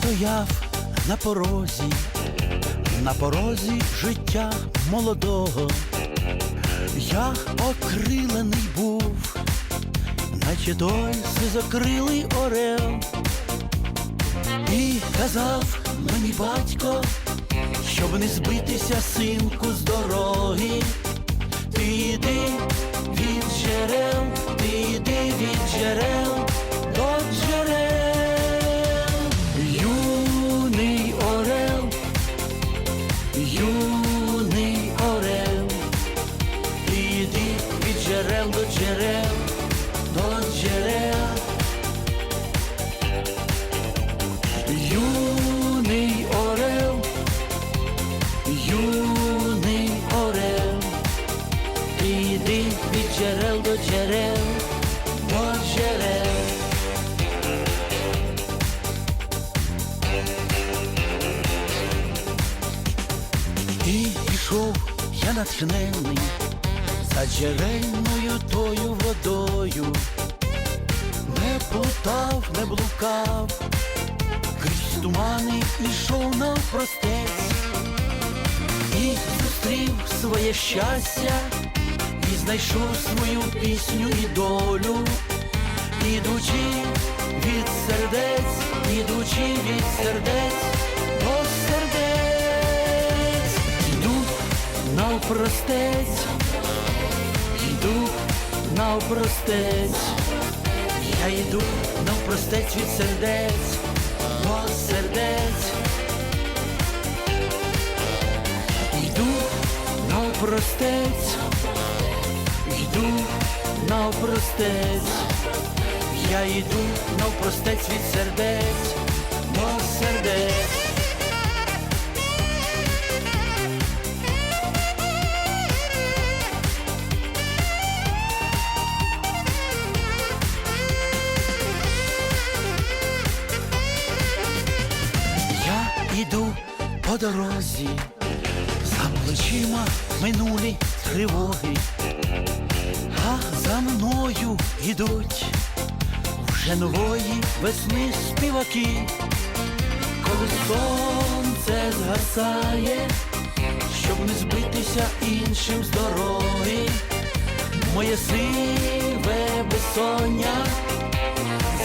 стояв на порозі, на порозі життя молодого. Я окрилений був, наче той сизокрилий орел. І казав мені батько, щоб не збитися синку з дороги. Ти йди від джерел, джерел, до джерел. Юний орел, юний орел, іди від джерел до джерел, до джерел. І пішов я натхнений за джерельною тою водою, не плутав, не блукав, крізь тумани ішов навпростець і зустрів своє щастя, і знайшов свою пісню і долю, ідучи від сердець, ідучи від сердець до сердець, йду навпростець, навпростець. Я йду навпростець від сердець до сердець. Йду навпростець, йду навпростець. Я йду навпростець від сердець дорозі, за плечима минулі тривоги, а за мною ідуть вже нової весни співаки, коли сонце згасає, щоб не збитися іншим з дороги, моє сиве безсоння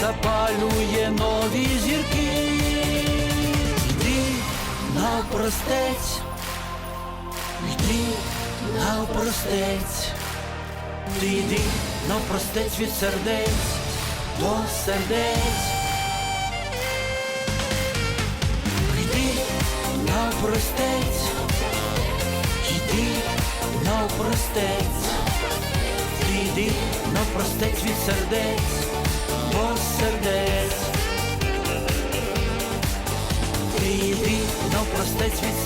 запалює нові навпростець, йди навпростець, ти йди навпростець від сердець до сердець. Йди навпростець, йди навпростець, ти йди навпростець від сердець до сердець. Ти йди навпростець від сердець